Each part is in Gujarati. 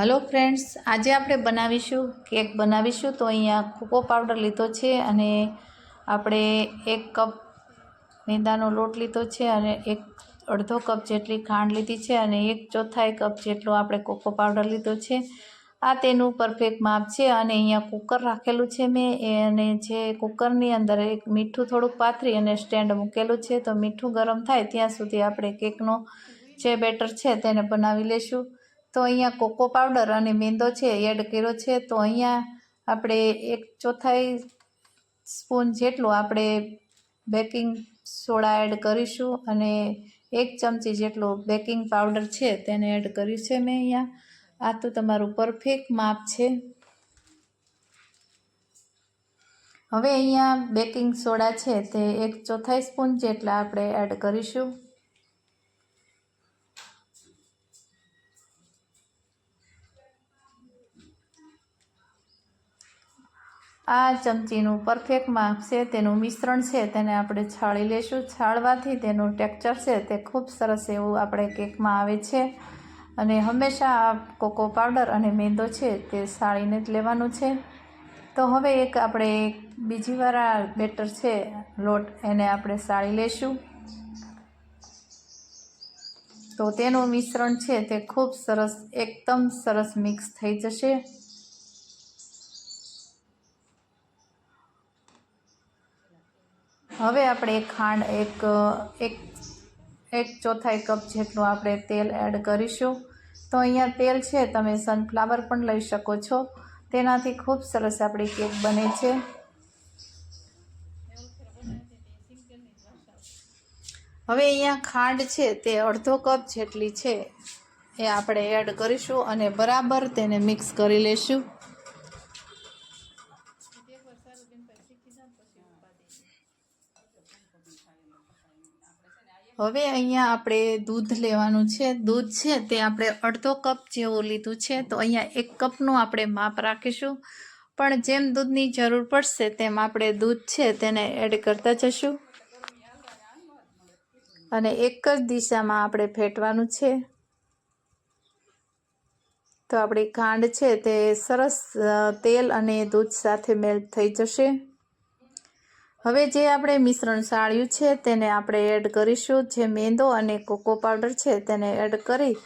હલો ફ્રેન્ડ્સ, આજે આપણે બનાવીશું, કેક બનાવીશું. તો અહીંયા કોકો પાવડર લીધો છે અને આપણે એક કપ મેંદાનો લોટ લીધો છે અને એક અડધો કપ જેટલી ખાંડ લીધી છે અને એક ચોથાઈ કપ જેટલો આપણે કોકો પાવડર લીધો છે. આ તેનું પરફેક્ટ માપ છે અને અહીંયા કુકર રાખેલું છે મેં. એ અને જે કુકરની અંદર એક મીઠું થોડુંક પાથરી અને સ્ટેન્ડ મૂકેલું છે. તો મીઠું ગરમ થાય ત્યાં સુધી આપણે કેકનો જે બેટર છે તેને બનાવી લેશું. તો અહીંયા કોકો પાવડર અને મેંદો છે, એડ કર્યો છે. તો અહીંયા આપણે એક ચોથાઈ સ્પૂન જેટલું આપણે બેકિંગ સોડા એડ કરીશું અને એક ચમચી જેટલો બેકિંગ પાવડર છે, તેને એડ કર્યું છે મેં અહીંયા. આ તો તમારું પરફેક્ટ માપ છે. હવે અહીંયા બેકિંગ સોડા છે, તે એક ચોથાઈ સ્પૂન જેટલા આપણે એડ કરીશું. આ ચમચીનું પરફેક્ટ માપ છે, તેનું મિશ્રણ છે, તેને આપણે છાળી લેશું. છાળવાથી તેનું ટેક્ચર છે, તે ખૂબ સરસ એવું આપણે કેકમાં આવે છે. અને હંમેશા આ કોકો પાવડર અને મેંદો છે, તે સાળીને જ લેવાનું છે. તો હવે એક આપણે બીજી વાર આ બેટર છે, લોટ એને આપણે સાળી લેશું. તો તેનું મિશ્રણ છે, તે ખૂબ સરસ, એકદમ સરસ મિક્સ થઈ જશે. હવે આપણે ખાંડ, એક એક એક ચોથાઈ કપ જેટલું આપણે તેલ એડ કરીશું. તો અહીંયા તેલ છે, તમે સનફ્લાવર પણ લઈ શકો છો. તેનાથી ખૂબ સરસ આપણી કેક બને છે. હવે અહીંયા ખાંડ છે, તે અડધો કપ જેટલી છે. એ આપણે એડ કરીશું અને બરાબર તેને મિક્સ કરી લેશું. હવે અહીંયા આપણે દૂધ લેવાનું છે. દૂધ છે તે આપણે અડધો કપ જેવું લીધું છે. તો અહીંયા એક કપનું આપણે માપ રાખીશું. પણ જેમ દૂધની જરૂર પડશે તેમ આપણે દૂધ છે તેને એડ કરતા જશું. અને એક જ દિશામાં આપણે ફેટવાનું છે. તો આપણી ખાંડ છે તે સરસ તેલ અને દૂધ સાથે મેલ્ટ થઈ જશે. હવે જે આપણે મિશ્રણ સાળ્યું છે તેને આપણે એડ કરીશું. જે મેંદો અને કોકો પાવડર છે તેને એડ કરી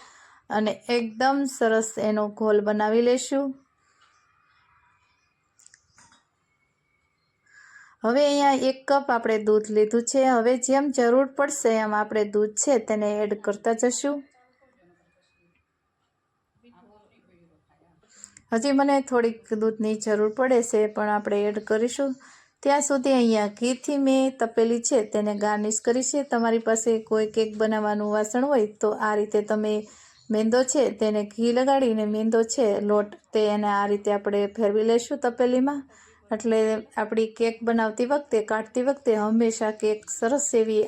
અને એકદમ સરસ એનો ઘોલ બનાવી લેશું. હવે અહીંયા એક કપ આપણે દૂધ લીધું છે. હવે જેમ જરૂર પડશે એમ આપણે દૂધ છે તેને એડ કરતા જશું. હજી મને થોડીક દૂધની જરૂર પડે છે પણ આપણે એડ કરીશું. ત્યાં સુધી અહીંયા ઘીથી મેં તપેલી છે, તેને ગાર્નિશ કરી છે. તમારી પાસે કોઈ કેક બનાવવાનું વાસણ હોય તો આ રીતે તમે મેંદો છે તેને ઘી લગાડીને મેંદો છે લોટ, તે એને આ રીતે આપણે ફેરવી લઈશું તપેલીમાં. એટલે આપણી કેક બનાવતી વખતે, કાઢતી વખતે હંમેશા કેક સરસ એવી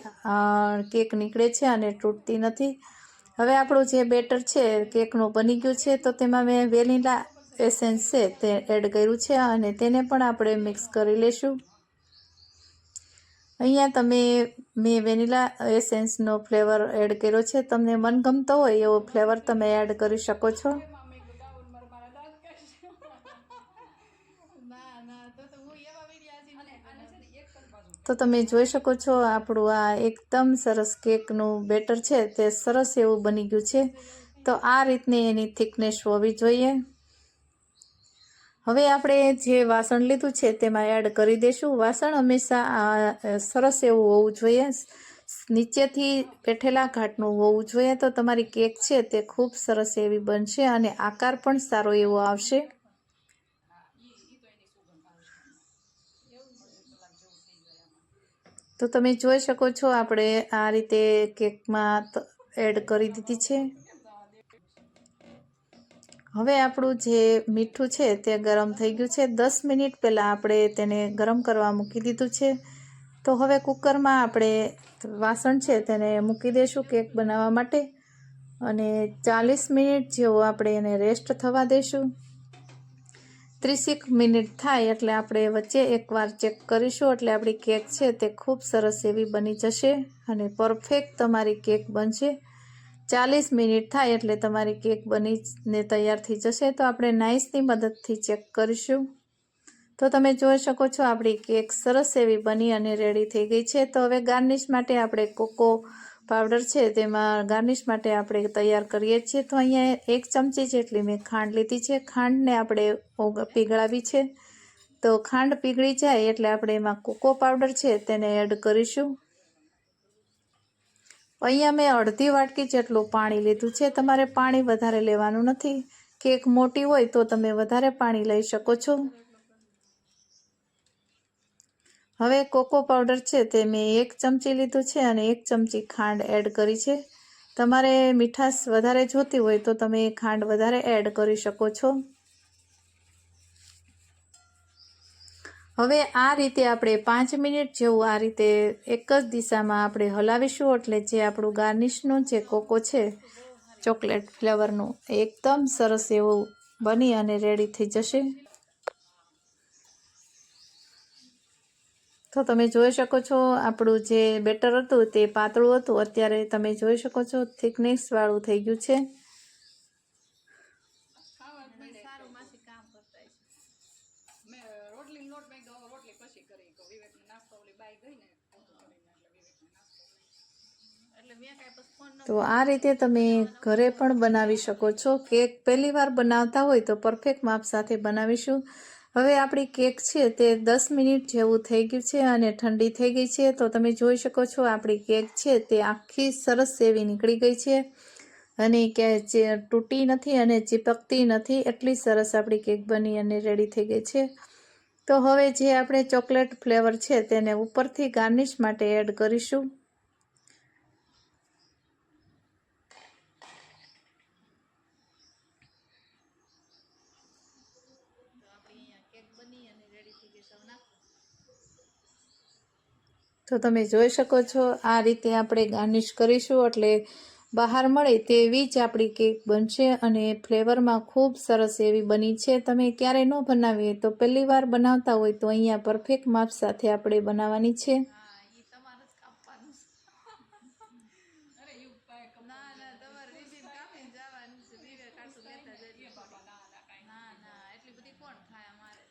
કેક નીકળે છે અને તૂટતી નથી. હવે આપણું જે બેટર છે, કેકનું બની ગયું છે, તો તેમાં મેં વેનીલા એસેન્સ છે તે એડ કર્યું છે અને તેને પણ આપણે મિક્સ કરી લેશું. અહીંયા તમે મેં વેનીલા એસેન્સનો ફ્લેવર એડ કર્યો છે. તમને મનગમતો હોય એવો ફ્લેવર તમે એડ કરી શકો છો. તો તમે જોઈ શકો છો આપણું આ એકદમ સરસ કેકનું બેટર છે. તે સરસ એવું બની ગયું છે. તો આ રીતની એની થિકનેસ હોવી જોઈએ. હવે આપણે જે વાસણ લીધું છે તેમાં એડ કરી દઈશું વાસણ હંમેશા સરસ એવું હોવું જોઈએ. નીચેથી પેઠેલા ઘાટનું હોવું જોઈએ તો તમારી કેક છે તે ખૂબ સરસ એવી બનશે અને આકાર પણ સારો એવો આવશે. તો તમે જોઈ શકો છો, આપણે આ રીતે કેકમાં એડ કરી દીધી છે. હવે આપણું જે મીઠું છે તે ગરમ થઈ ગયું છે. દસ મિનિટ પહેલાં આપણે તેને ગરમ કરવા મૂકી દીધું છે. તો હવે કુકરમાં આપણે વાસણ છે તેને મૂકી દઈશું કેક બનાવવા માટે. અને ચાલીસ મિનિટ જેવો આપણે એને રેસ્ટ થવા દઈશું ત્રીસેક મિનિટ થાય એટલે આપણે વચ્ચે એકવાર ચેક કરીશું એટલે આપણી કેક છે તે ખૂબ સરસ એવી બની જશે અને પરફેક્ટ તમારી કેક બનશે. ચાલીસ મિનિટ થાય એટલે તમારી કેક બનીને તૈયાર થઈ જશે, તો આપણે નાઇસની મદદથી ચેક કરીશું. તો તમે જોઈ શકો છો, આપણી કેક સરસ એવી બની અને રેડી થઈ ગઈ છે. તો હવે ગાર્નિશ માટે આપણે કોકો પાવડર છે, તેમાં ગાર્નિશ માટે આપણે તૈયાર કરીએ છીએ. તો અહીંયા એક ચમચી જેટલી મેં ખાંડ લીધી છે. ખાંડને આપણે પીગળાવી છે. તો ખાંડ પીગળી જાય એટલે આપણે એમાં કોકો પાવડર છે, તેને એડ કરીશું. અહીંયા મેં અડધી વાટકી જેટલું પાણી લીધું છે. તમારે પાણી વધારે લેવાનું નથી. કેક મોટી હોય તો તમે વધારે પાણી લઈ શકો છો. હવે કોકો પાવડર છે તે મેં એક ચમચી લીધું છે અને એક ચમચી ખાંડ એડ કરી છે. તમારે મીઠાશ વધારે જોતી હોય તો તમે ખાંડ વધારે એડ કરી શકો છો. હવે આ રીતે આપણે પાંચ મિનિટ જેવું આ રીતે એક જ દિશામાં આપણે હલાવીશું એટલે જે આપણું ગાર્નિશનું જે કોકો છે, ચોકલેટ ફ્લેવરનું એકદમ સરસ એવું બની અને રેડી થઈ જશે. તો તમે જોઈ શકો છો આપણું જે બેટર હતું તે પાતળું હતું. અત્યારે તમે જોઈ શકો છો, થિકનેસવાળું થઈ ગયું છે મેં રોટલી લોટ મેં કીધું હવે રોટલી પછી કરી તો વિવેકને નાસ્તો ઓલી બાઈ ગઈ ને તો આ રીતે તમે ઘરે પણ બનાવી શકો છો. કેક પહેલી વાર બનાવતા હોય તો પરફેક્ટ માપ સાથે બનાવીશું. હવે આપણી કેક છે તે દસ મિનિટ જેવું થઈ ગયું છે અને ઠંડી થઈ ગઈ છે. તો તમે જોઈ શકો છો આપણી કેક છે તે આખી સરસ એવી નીકળી ગઈ છે. અને કે જે તૂટી નથી અને ચીપકતી નથી, એટલી સરસ આપણી કેક બની અને રેડી થઈ ગઈ છે. તો હવે જે આપણે ચોકલેટ ફ્લેવર છે તેને ઉપરથી ગાર્નિશ માટે એડ કરીશું. તો તમે જોઈ શકો છો, આ રીતે આપણે ગાર્નિશ કરીશું એટલે બહાર મળે તેવી જ આપણી કેક બનશે અને ફ્લેવરમાં ખૂબ સરસ એવી બની છે. તમે ક્યારે ન બનાવીએ તો પહેલી વાર બનાવતા હોય તો અહીંયા પરફેક્ટ માપ સાથે આપણે બનાવવાની છે.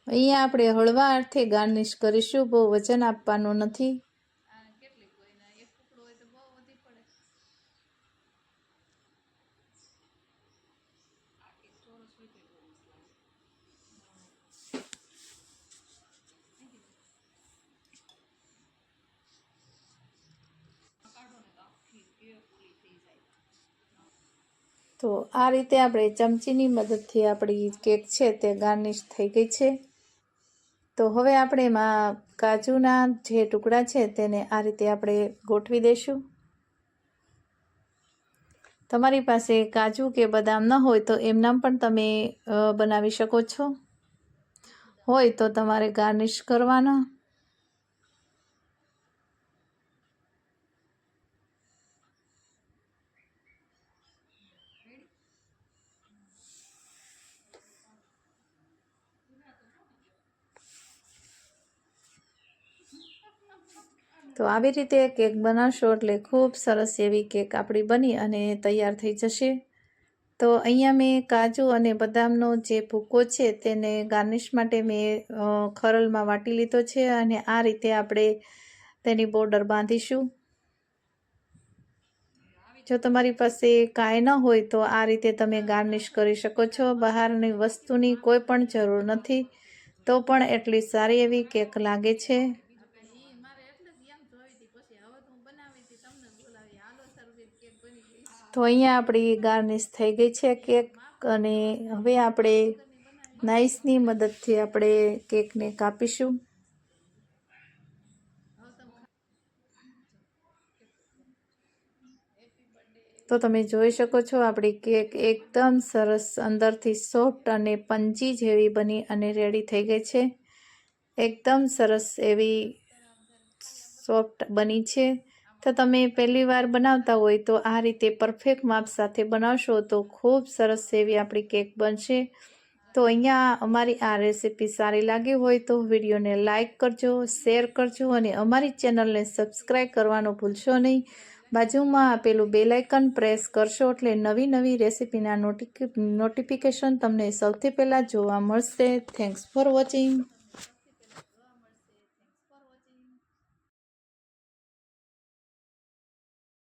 અહીંયા આપણે હળવા અર્થે ગાર્નિશ કરીશું, બહુ વજન આપવાનું નથી આ કેટલી કોઈને એક ટુકડો હોય તો બહુ વધી પડે આખી ચોરસ હોય તો બહુ મસ્ત લાગે કાઢો ને તો આખી કેક ઓલી થઈ જાય તો આ રીતે આપણે ચમચીની મદદથી આપણી કેક છે તે ગાર્નિશ થઈ ગઈ છે. તો હવે આપણે એમાં કાજુના જે ટુકડા છે તેને આ રીતે આપણે ગોઠવી દઈશું. તમારી પાસે કાજુ કે બદામ ન હોય તો એમનામ પણ તમે બનાવી શકો છો. હોય તો તમારે ગાર્નિશ કરવાના. તો આવી રીતે કેક બનાવશો એટલે ખૂબ સરસ એવી કેક આપણી બની અને તૈયાર થઈ જશે. તો અહીંયા મેં કાજુ અને બદામનો જે ભૂકો છે તેને ગાર્નિશ માટે મેં ખરલમાં વાટી લીધો છે અને આ રીતે આપણે તેની બોર્ડર બાંધીશું. જો તમારી પાસે કાંઈ ન હોય તો આ રીતે તમે ગાર્નિશ કરી શકો છો. બહારની વસ્તુની કોઈ પણ જરૂર નથી. તો પણ એટલી સારી એવી કેક લાગે છે ઈ મારે એટલે જ એમ જોઈ હતી પછી હવે તો હું બનાવી હતી તમને બોલાવી હાલો સર્વિસ કેક બની ગઈ તો અહીંયા આપણી ગાર્નિશ થઈ ગઈ છે કેક અને હવે આપણે નાઇસની મદદથી આપણે કેકને કાપીશું. તો તમે જોઈ શકો છો આપણી કેક એકદમ સરસ અંદરથી સોફ્ટ અને પંચી જેવી બની અને રેડી થઈ ગઈ છે. એકદમ સરસ એવી સોફ્ટ બની છે. તો તમે પહેલી વાર બનાવતા હોય તો આ રીતે પરફેક્ટ માપ સાથે બનાવશો તો ખૂબ સરસ એવી આપણી કેક બનશે. તો અહીંયા અમારી આ રેસીપી સારી લાગી હોય તો વિડીયોને લાઇક કરજો, શેર કરજો અને અમારી ચેનલને સબસ્ક્રાઈબ કરવાનું ભૂલશો નહીં. બાજુમાં આપેલું બેલાઇકન પ્રેસ કરશો એટલે નવી નવી રેસિપીના નોટિફિકેશન તમને સૌથી પહેલાં જોવા મળશે. Thanks for watching